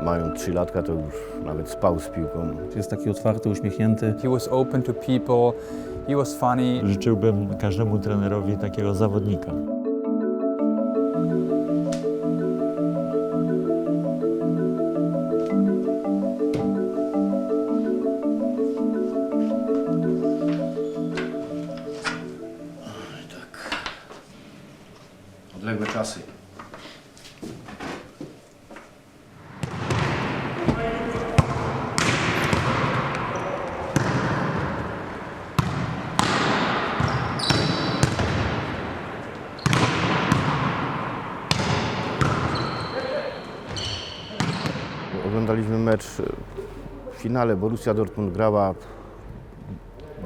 Mając 3 latka to już nawet spał z piłką. Jest taki otwarty, uśmiechnięty. He was open to people. He was funny. Życzyłbym każdemu trenerowi takiego zawodnika. Oglądaliśmy mecz w finale. Borussia Dortmund grała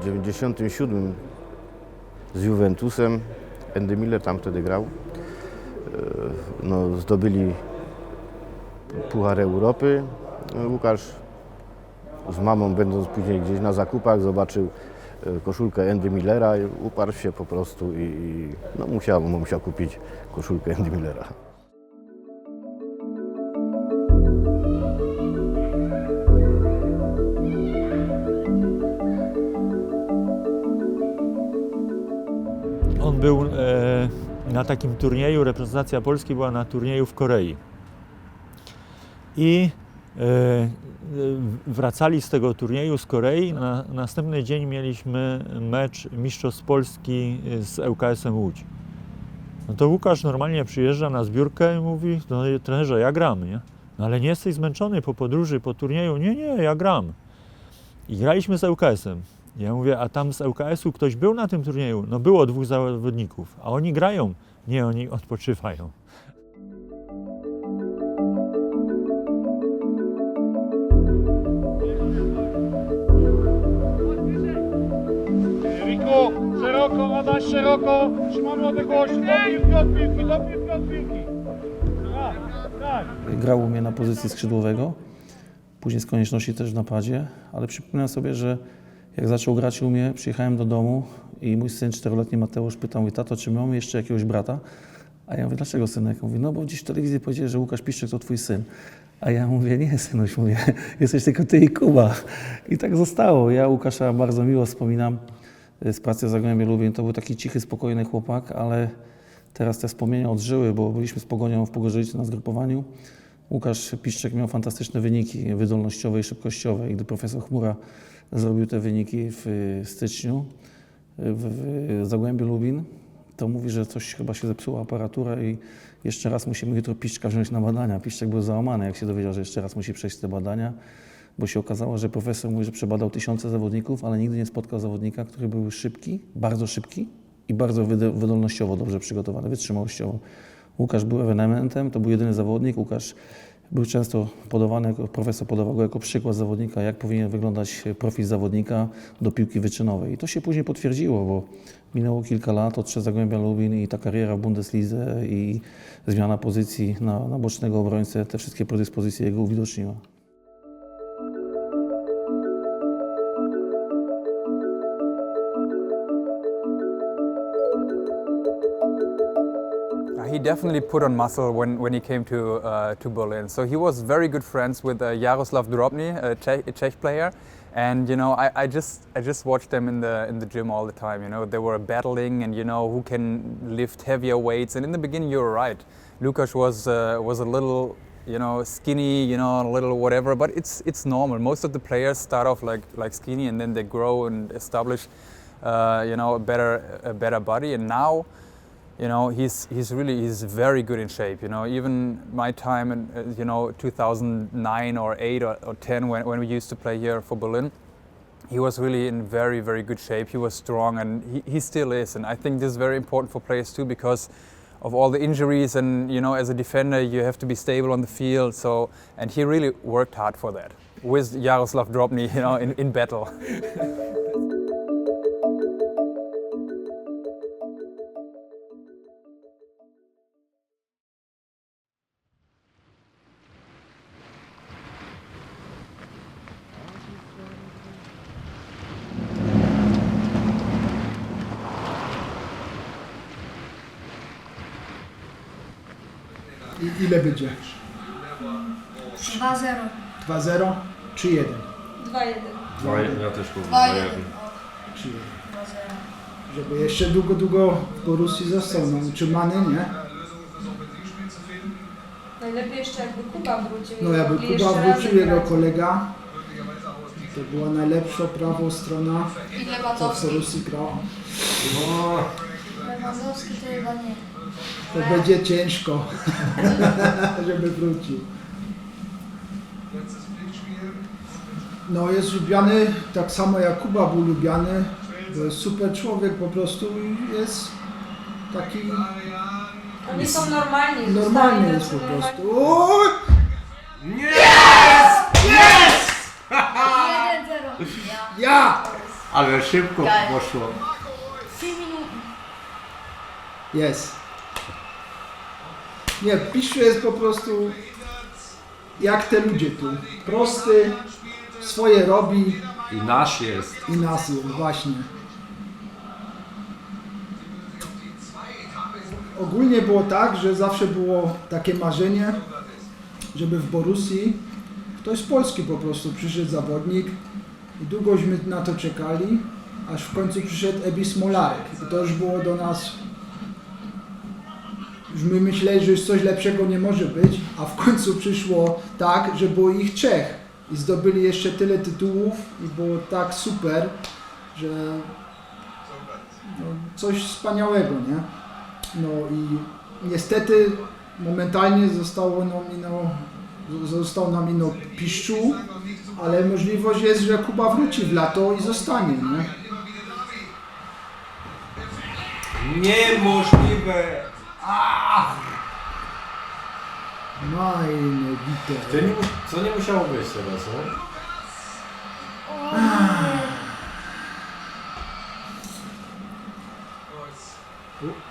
w 97 z Juventusem. Andy Miller tam wtedy grał. E, No, zdobyli Puchar Europy. No, Łukasz z mamą, będąc później gdzieś na zakupach, zobaczył e, koszulkę Andy Millera uparł się po prostu i, i no, musiał, musiał kupić koszulkę Andy Millera. Był e, na takim turnieju, reprezentacja Polski była na turnieju w Korei. I e, wracali z tego turnieju z Korei. Na następny dzień mieliśmy mecz Mistrzostw Polski z ŁKS-em Łódź. No to Łukasz normalnie przyjeżdża na zbiórkę i mówi, no trenerze, ja gram, nie? No ale nie jesteś zmęczony po podróży, po turnieju? Nie, nie, ja gram. I graliśmy z ŁKS-em. Ja mówię, a tam z ŁKS-u ktoś był na tym turnieju? No było dwóch zawodników, a oni grają. Nie, oni odpoczywają. Riku, szeroko, Adaś, szeroko. Trzymamy odległość. Do piłki, od piłki, do piłki, od piłki. Tak, tak. Grał u mnie na pozycji skrzydłowego, później z konieczności też w napadzie, ale przypominam sobie, że jak zaczął grać u mnie, przyjechałem do domu i mój syn czteroletni Mateusz pytał mnie, tato, czy mamy jeszcze jakiegoś brata? A ja mówię, dlaczego synek? Mówi, no bo gdzieś w telewizji powiedzieli, że Łukasz Piszczek to twój syn. A ja mówię, nie synuś, mówię, jesteś tylko ty i Kuba. I tak zostało. Ja Łukasza bardzo miło wspominam z pracy w Zagłębiu Lubin. To był taki cichy, spokojny chłopak, ale teraz te wspomnienia odżyły, bo byliśmy z Pogonią w Pogorzylicy na zgrupowaniu. Łukasz Piszczek miał fantastyczne wyniki wydolnościowe i szybkościowe. I gdy profesor Chmura zrobił te wyniki w y, styczniu w, w Zagłębiu Lubin, to mówi, że coś chyba się zepsuła aparatura i jeszcze raz musimy jutro Piszczka wziąć na badania. Piszczek był załamany, jak się dowiedział, że jeszcze raz musi przejść te badania, bo się okazało, że profesor mówi, że przebadał tysiące zawodników, ale nigdy nie spotkał zawodnika, który był szybki, bardzo szybki i bardzo wydo- wydolnościowo dobrze przygotowany, wytrzymałościowo. Łukasz był ewenementem, to był jedyny zawodnik. Łukasz był często podawany, profesor podawał go jako przykład zawodnika, jak powinien wyglądać profil zawodnika do piłki wyczynowej. I to się później potwierdziło, bo minęło kilka lat, odszedł Zagłębia Lubin i ta kariera w Bundeslidze i zmiana pozycji na, na bocznego obrońcę, te wszystkie predyspozycje jego uwidoczniła. Definitely put on muscle when, when he came to uh, to Berlin. So he was very good friends with uh, Jaroslav Drobny, a Czech, a Czech player, and you know I, I just I just watched them in the in the gym all the time. You know they were battling, and you know who can lift heavier weights. And in the beginning, you were right. Lukas was uh, was a little you know skinny, you know a little whatever, but it's it's normal. Most of the players start off like like skinny, and then they grow and establish uh, you know a better a better body. And now you know he's he's really he's very good in shape you know. Even my time in uh, you know 2009 or 8 or, or 10 when, when we used to play here for berlin he was really in very very good shape. He was strong and he, he still is. And i think this is very important for players too because of all the injuries and you know as a defender you have to be stable on the field. So and he really worked hard for that with Jaroslav Drobny you know in, in battle 2-0. 2-0 czy 1? 2-1. Ja też powiem 2-1. 2-1. Czy 1? Żeby jeszcze długo, długo w Borussii został no, utrzymany, nie? Najlepiej jeszcze jakby Kuba wrócił. No jakby mogli Kuba jeszcze wrócił, razem jego grać. kolega, to była najlepsza prawa strona, I co w Lewandowski. Grał. No, Lewandowski to chyba nie. To będzie ciężko, żeby wrócił. No jest lubiany, tak samo jak Kuba był lubiany. To jest super człowiek po prostu i jest taki Oni są normalni. normalny jest po tacy normalni. prostu. Oj! 1-0. Ja. Ja! ale szybko Gaj. poszło. 3 minuty. Jest. Nie, Piszu jest po prostu jak te ludzie tu. Prosty, swoje robi I nasz jest. i nas jest, właśnie. Ogólnie było tak, że zawsze było takie marzenie, żeby w Borussii ktoś z Polski po prostu przyszedł zawodnik i długośmy na to czekali, aż w końcu przyszedł Ebi Smolarek. I to już było do nas już my myśleli, że już coś lepszego nie może być, a w końcu przyszło tak, że było ich trzech i zdobyli jeszcze tyle tytułów i było tak super, że no, coś wspaniałego, nie? No i niestety momentalnie zostało nomino, został nomino Piszczu, ale możliwość jest, że Kuba wróci w lato i zostanie, nie? Niemożliwe. Majne To nie, co nie musiało być teraz, no?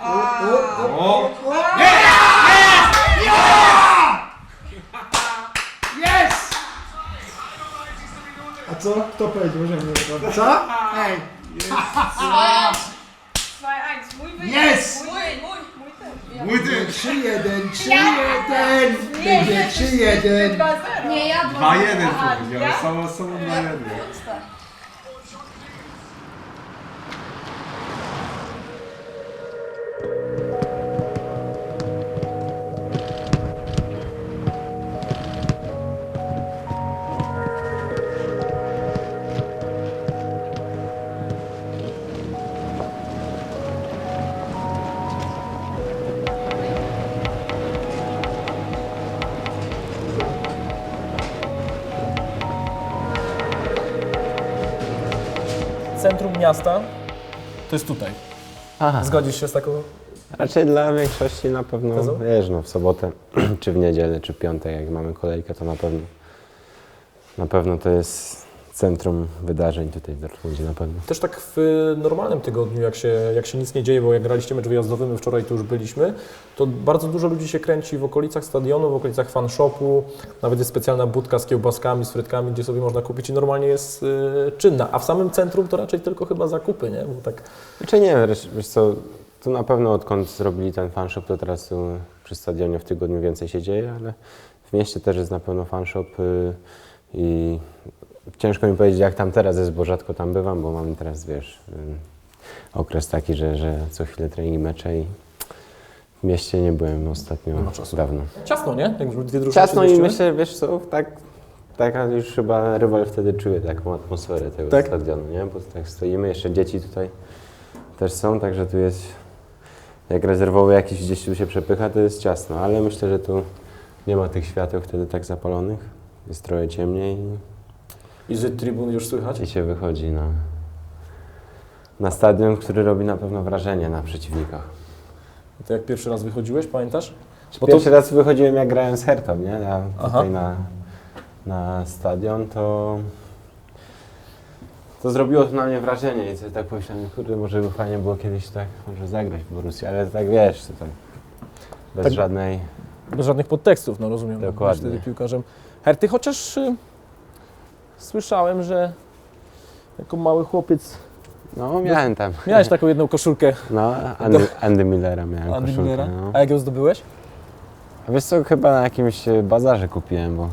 O, o, o, O! Jest! A co? Kto powiedział, że nie Co? Ej! 2-1. Mój wynik. Jest! Ty! 3-1, 3-1! Będzie 3-1! Nie, ja 2-1 Aha, powiedział, ja? samo samo 2-1. Miasta to jest tutaj. Aha. Zgodzisz się z taką? Raczej dla większości na pewno, Tezą? wiesz, no w sobotę, czy w niedzielę, czy w piątek, jak mamy kolejkę, to na pewno, na pewno to jest centrum wydarzeń tutaj w Dortmundzie, na pewno. Też tak w normalnym tygodniu, jak się, jak się nic nie dzieje, bo jak graliście mecz wyjazdowy, my wczoraj tu już byliśmy, to bardzo dużo ludzi się kręci w okolicach stadionu, w okolicach fanshopu, nawet jest specjalna budka z kiełbaskami, z frytkami, gdzie sobie można kupić i normalnie jest y, czynna, a w samym centrum to raczej tylko chyba zakupy, nie? Bo tak Znaczy nie, wiesz, wiesz co, tu na pewno odkąd zrobili ten fanshop, to teraz tu przy stadionie w tygodniu więcej się dzieje, ale w mieście też jest na pewno fanshop y, i ciężko mi powiedzieć jak tam teraz jest, bo rzadko tam bywam, bo mamy teraz, wiesz, y, okres taki, że, że co chwilę treningi, mecze i w mieście nie byłem ostatnio dawno. ciasno, nie? Jak już dwie drużyny Ciasno i myślę, wiesz co, tak, taka już chyba rywal wtedy czuje taką atmosferę tego Tak? stadionu, nie? Bo tak stoimy, jeszcze dzieci tutaj też są, także tu jest, jak rezerwowy jakiś gdzieś tu się przepycha, to jest ciasno, ale myślę, że tu nie ma tych świateł wtedy tak zapalonych, jest trochę ciemniej I z tribun już słychać? i się wychodzi na, na stadion, który robi na pewno wrażenie na przeciwnikach. To jak pierwszy raz wychodziłeś, pamiętasz? Bo to- Pierwszy raz wychodziłem jak grałem z Hertą, nie? Ja tutaj na, na stadion, to to zrobiło to na mnie wrażenie i sobie tak pomyślałem, kurde, może by fajnie było kiedyś tak może zagrać w Borussii, ale tak wiesz, to tak bez Tak- żadnej... Bez żadnych podtekstów, no rozumiem. Dokładnie. Wtedy piłkarzem. Herty, chociaż y, słyszałem, że jako mały chłopiec No miałem tam, miałeś taką jedną koszulkę no Andy, Andy Millera miałem Andy koszulkę, Millera. no. A jak ją zdobyłeś? A wiesz co, chyba na jakimś e, bazarze kupiłem, bo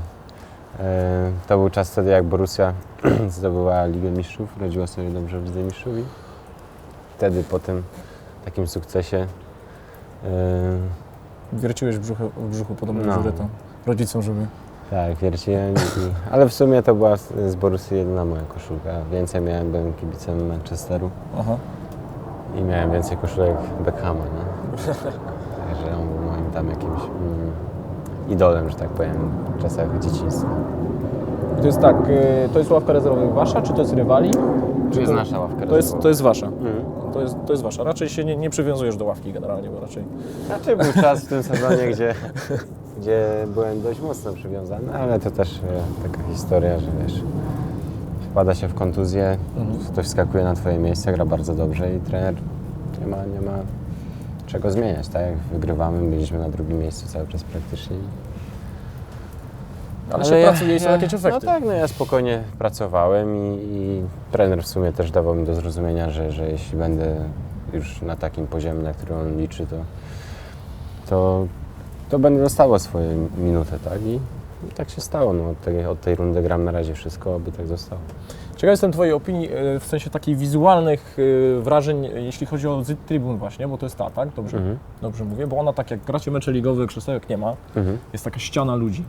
E, To był czas wtedy, jak Borussia zdobyła Ligę Mistrzów, radziła sobie dobrze w Lidze Mistrzów i wtedy po tym takim sukcesie e, Wierciłeś w brzuchu, w brzuchu podobno No. no. rodzicom, żeby... tak, wierciłem. I, ale w sumie to była z, z Borussii jedyna moja koszulka. Więcej miałem, byłem kibicem Manchesteru Aha. i miałem więcej koszulek Beckhama. Nie? Także on był moim tam jakimś mm, idolem, że tak powiem, w czasach dzieciństwa. I to jest tak, y, to jest ławka rezerwowych wasza, czy to jest rywali? To jest nasza ławka To jest, to jest wasza. Mhm. To jest, to jest wasza. Raczej się nie, nie przywiązujesz do ławki generalnie, bo raczej... Znaczy był czas w tym sezonie, gdzie, gdzie byłem dość mocno przywiązany, ale to też e, taka historia, że wiesz, wpada się w kontuzję, ktoś skakuje na twoje miejsce, gra bardzo dobrze i trener nie ma, nie ma czego zmieniać, tak? Jak wygrywamy, byliśmy na drugim miejscu cały czas praktycznie. Ale, się pracuje i są jakieś efekty. No tak, no ja spokojnie pracowałem i, i trener w sumie też dawał mi do zrozumienia, że, że jeśli będę już na takim poziomie, na który on liczy, to, to, to będę dostawał swoje minutę, tak? I, i tak się stało. No, od, tej, od tej rundy gram na razie wszystko, aby tak zostało. Ciekaw jestem Twojej opinii y, w sensie takich wizualnych y, wrażeń, y, jeśli chodzi o Zyd Tribun właśnie, bo to jest ta, tak? Dobrze, Mhm. dobrze mówię, bo ona tak jak gracie mecze ligowe, krzesełek nie ma, Mhm. jest taka ściana ludzi.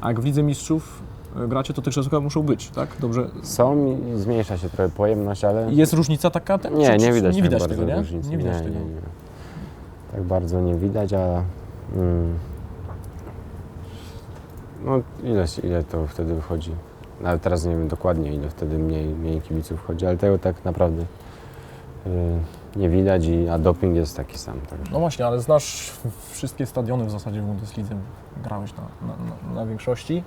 A jak w Lidze Mistrzów y, gracie, to te krzesełka muszą być, tak? Dobrze. Są i zmniejsza się trochę pojemność, ale Jest różnica taka? Nie, nie widać, nie widać bardzo tego, nie? różnicy. Nie widać tego. Nie. Tak bardzo nie widać, a no ileś, ile to wtedy wychodzi. Nawet teraz nie wiem dokładnie, ile wtedy mniej, mniej kibiców wchodzi, ale tego tak naprawdę y, nie widać, i, a doping jest taki sam. Także. No właśnie, ale znasz wszystkie stadiony w zasadzie w Bundeslidze, grałeś na, na, na, na większości.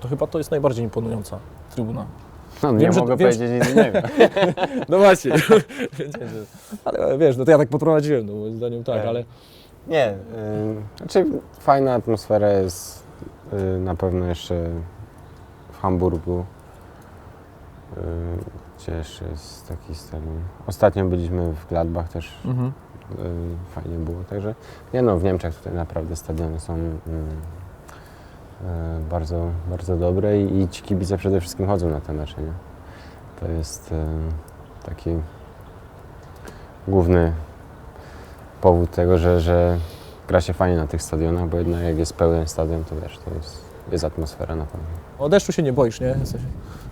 To chyba to jest najbardziej imponująca trybuna. No, nie wiem, że- mogę wiem, powiedzieć nic innego. No właśnie, ale wiesz, no to ja tak poprowadziłem, no moim zdaniem tak, Tak. ale Nie, y, znaczy fajna atmosfera jest y, na pewno jeszcze w Hamburgu, y, gdzie jeszcze jest taki stadion. Ostatnio byliśmy w Gladbach też, mhm. y, fajnie było, także nie no, w Niemczech tutaj naprawdę stadiony są y, bardzo, bardzo dobre i, i ci kibice przede wszystkim chodzą na te mecze, nie? To jest taki główny powód tego, że, że gra się fajnie na tych stadionach, bo jednak jak jest pełen stadion, to wiesz, to jest, jest atmosfera na pewno. o deszczu się nie boisz, nie? Jesteś...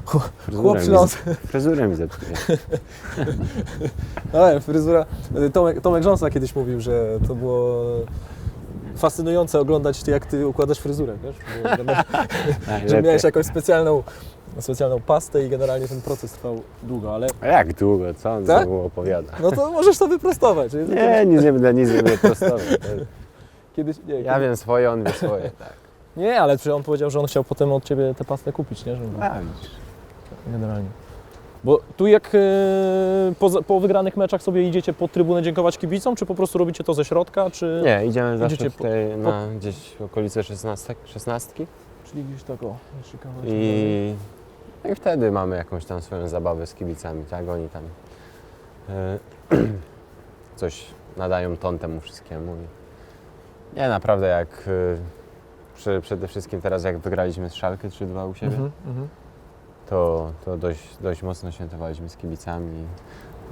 Chłop mi- Śląsk. Fryzurę widzę tutaj. Ale fryzura. Tomek, Tomek Rząsa kiedyś mówił, że to było fascynujące oglądać, jak ty układasz fryzurę, wiesz? Bo, że Najlepiej. miałeś jakąś specjalną, specjalną pastę i generalnie ten proces trwał długo, ale A jak długo, co on Tak? znowu opowiada? no to możesz to wyprostować. Nie, nic nie będę, nic nie będę prostował. To jest- Kiedyś, nie, Ja wiem swoje, on wie swoje, tak. nie, ale on powiedział, że on chciał potem od ciebie tę pastę kupić, nie? Żeby, A, widzisz. generalnie. Bo tu jak e, po, po wygranych meczach sobie idziecie po trybunę dziękować kibicom, czy po prostu robicie to ze środka, czy... Nie, idziemy zawsze Idziecie po- tutaj na gdzieś w okolice 16, 16 Czyli gdzieś tak o, jeszcze kawałek. i, no i wtedy mamy jakąś tam swoją zabawę z kibicami, tak? Oni tam e, coś nadają ton temu wszystkiemu. I nie, naprawdę jak e, przy, przede wszystkim teraz jak wygraliśmy z Szalkę 3-2 u siebie, Mhm, mhm. To, to dość, dość mocno świętowaliśmy z kibicami.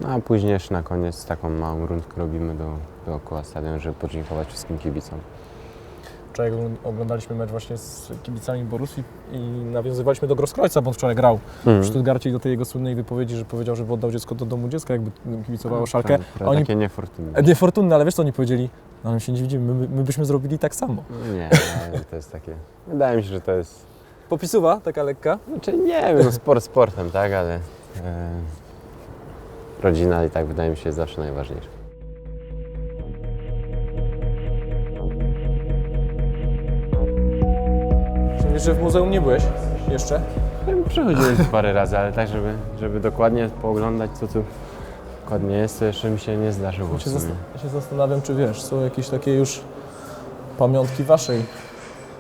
No a później jeszcze na koniec taką małą rundkę robimy do, dookoła stadionu, żeby podziękować wszystkim kibicom. Wczoraj ogląd- oglądaliśmy mecz właśnie z kibicami Borussii i nawiązywaliśmy do Grosskreutza, bo on wczoraj grał w Stuttgarcie i do tej jego słynnej wypowiedzi, że powiedział, żeby oddał dziecko do domu dziecka, jakby kibicowało Szalkę. Tak, A oni, Takie niefortunne. niefortunne, ale wiesz co oni powiedzieli? No my się nie dziwimy, my, my byśmy zrobili tak samo. No Nie, to jest takie. Wydaje mi się, że to jest. Popisuwa, taka lekka. Znaczy nie wiem, no sport sportem, tak, ale. E, rodzina i tak wydaje mi się jest zawsze najważniejsza. Wiesz, że w muzeum nie byłeś jeszcze? Przechodziłem tu parę razy, ale tak, żeby, żeby dokładnie pooglądać, co tu dokładnie jest, to jeszcze mi się nie zdarzyło. Ja W się, sumie. zasta- ja się zastanawiam, czy wiesz, są jakieś takie już pamiątki waszej,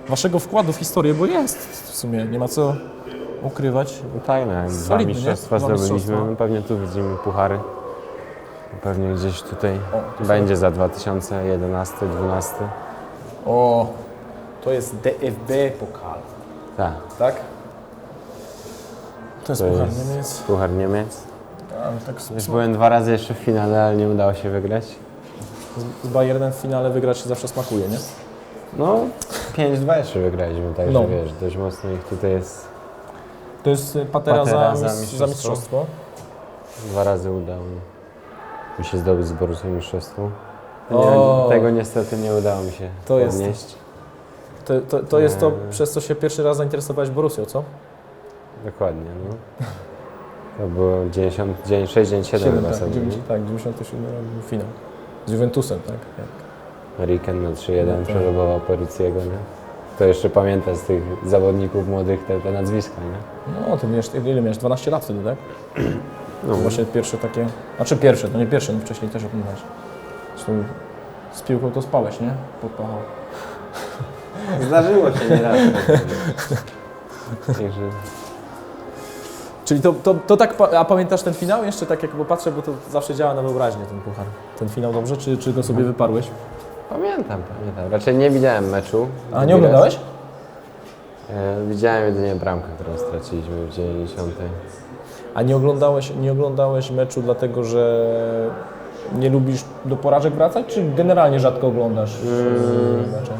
waszego wkładu w historię, bo jest w sumie, nie ma co ukrywać. Jak dwa Solidny, nie? mistrzostwa Dwa zdobyliśmy, mistrzostwa. no pewnie tu widzimy puchary. Pewnie gdzieś tutaj O, to będzie za 2011-2012. O, to jest DFB pokal, Tak. tak? To jest To Puchar jest- Niemiec. Puchar Niemiec. Ale tak Już byłem dwa razy jeszcze w finale, ale nie udało się wygrać. z Bayernem w finale wygrać się zawsze smakuje, nie? No, 5-2 jeszcze wygraliśmy, także No. wiesz, dość mocno ich tutaj jest. To jest y, patera, Patera za, za mis- za mistrzostwo. mistrzostwo. Dwa razy udało mi się zdobyć z Borussią mistrzostwo. Nie, tego niestety nie udało mi się To jest- podnieść. To, to, to jest to, Eee. przez co się pierwszy raz zainteresowałeś Borussią, co? Dokładnie, no. To było 90, 67 chyba tak, sobie. 90, tak, 97 rok był finał. Z Juventusem, tak? Jak. Riken na 3-1 No przerobował Periciego, nie? To jeszcze pamięta z tych zawodników młodych te, te nazwiska, nie? No, to miałeś, ile miałeś? 12 lat wtedy, tak? No, Właśnie pierwsze takie, znaczy pierwsze, to nie pierwsze, no wcześniej też oglądałeś. Zresztą z piłką to spałeś, nie? Pod pachą. Zdarzyło się nieraz. Także Czyli to, to, to tak, a pamiętasz ten finał jeszcze tak jak popatrzę, bo to zawsze działa na wyobraźnię ten puchar. Ten finał dobrze, czy, czy go sobie wyparłeś? Pamiętam, pamiętam. Raczej nie widziałem meczu. A nie oglądałeś? E, widziałem jedynie bramkę, którą straciliśmy w 90. A nie oglądałeś, nie oglądałeś meczu dlatego, że nie lubisz do porażek wracać, czy generalnie rzadko oglądasz mm. mecze?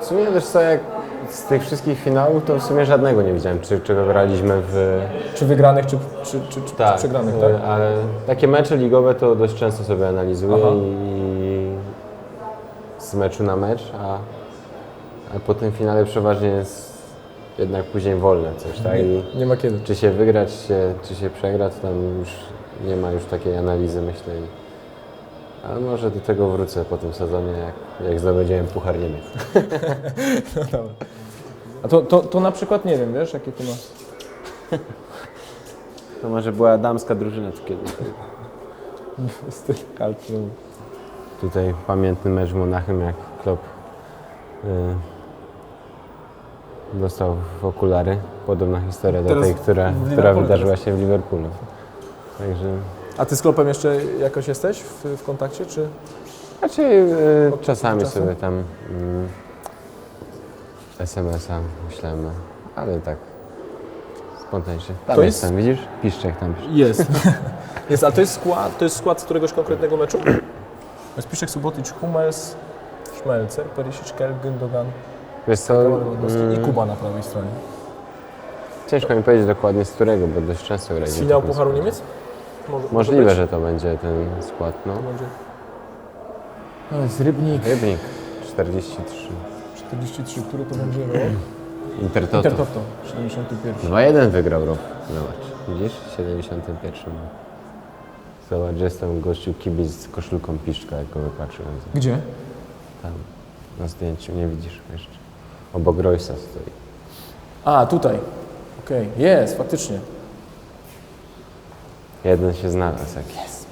W sumie wiesz co, jak z tych wszystkich finałów, to w sumie żadnego nie widziałem, czy, czego graliśmy w... Czy wygranych, czy, czy, czy, czy przegranych, tak? e, Ale takie mecze ligowe to dość często sobie analizuję Aha. i z meczu na mecz, a, a po tym finale przeważnie jest jednak później wolne coś, tak? I Nie ma kiedy. czy się wygra, czy się, czy się przegra, to tam już nie ma już takiej analizy, myślę. I- Ale może do tego wrócę po tym sezonie, jak, jak zdobędziemy Puchar Niemiec. A to, to, to na przykład nie wiem, wiesz, jakie to ma... To może była damska drużyna tu kiedyś. z tych kalcjum. Tutaj pamiętny mecz w Monachium, jak Klopp y, dostał w okulary. Podobna historia do Teraz tej, która, w która Liverpoolu wydarzyła się w Liverpoolu. Także A ty z Klopem jeszcze jakoś jesteś w, w kontakcie, czy? raczej y, Od czasami czasu? sobie tam mm, SMS-a myślemy, ale tak spontanicznie. Tam To jest- jestem, widzisz? Piszczek tam. Jest. jest, a to jest skład, to jest skład z któregoś konkretnego meczu? To jest Piszek, Subotic, Hummels, Szmelcer, Perisic, Kel, Gündogan, Wiesz co, Lewandowski i mm, Kuba na prawej stronie. ciężko mi powiedzieć dokładnie z którego, bo dość często Z graliśmy. finału w takim Pucharu. Niemiec? Może, Możliwe, może że to będzie ten skład, no. będzie. To jest Rybnik. Rybnik 43. 43, który to będzie rok? Intertoto. Intertoto, 71. 2-1 wygrał rok. Zobacz, widzisz? W 71. Zobacz, że jestem gościu kibic z koszulką piszczka, jak go wypatrzyłem. Gdzie? Tam na zdjęciu, nie widzisz jeszcze. Obok Roysa stoi. A, tutaj. Okej, jest, faktycznie. Jeden się znalazł. Jak jest.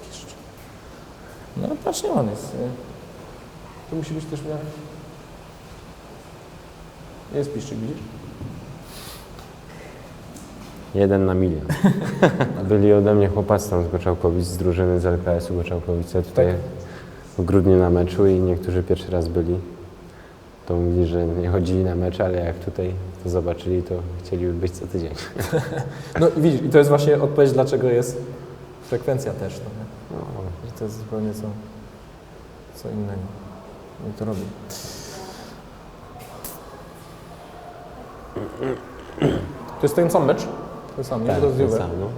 No ale patrz, nie on jest. To musi być też miarę. Jest piszczyk, widzisz? Jeden na milion. Byli ode mnie chłopacy tam z Goczałkowic, z drużyny z LKS-u Goczałkowice tutaj w grudniu na meczu i niektórzy pierwszy raz byli. To mówili, że nie chodzili na mecz, ale jak tutaj to zobaczyli, to chcieliby być co tydzień. No i widzisz, i to jest właśnie odpowiedź, dlaczego jest frekwencja też. No, nie? No, Że to jest zupełnie co, co innego. I to robi. To jest ten sam mecz? Ten sam, nie? tak, to jest ten Juve. sam, no.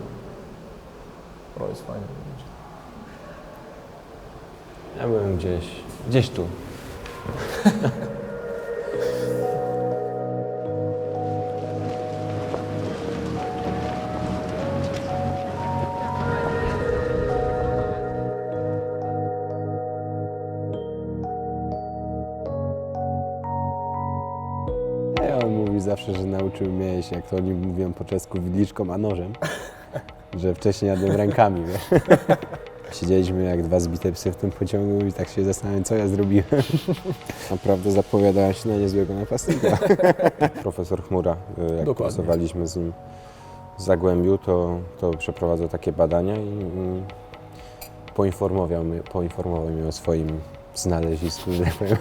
O, jest fajny. Ja byłem gdzieś, gdzieś tu. on mówi zawsze, że nauczył mnie, jak to oni mówią po czesku, widliczką, a nożem. Że wcześniej jadłem rękami, wiesz. Siedzieliśmy jak dwa zbite psy w tym pociągu i tak się zastanawiam, co ja zrobiłem. Naprawdę zapowiadała się na niezłego napastnika. Profesor Chmura, y, jak Dokładnie. pracowaliśmy z nim w Zagłębiu, to, to przeprowadzał takie badania i, i poinformował, mnie, poinformował mnie o swoim znalezisku, że tak powiem.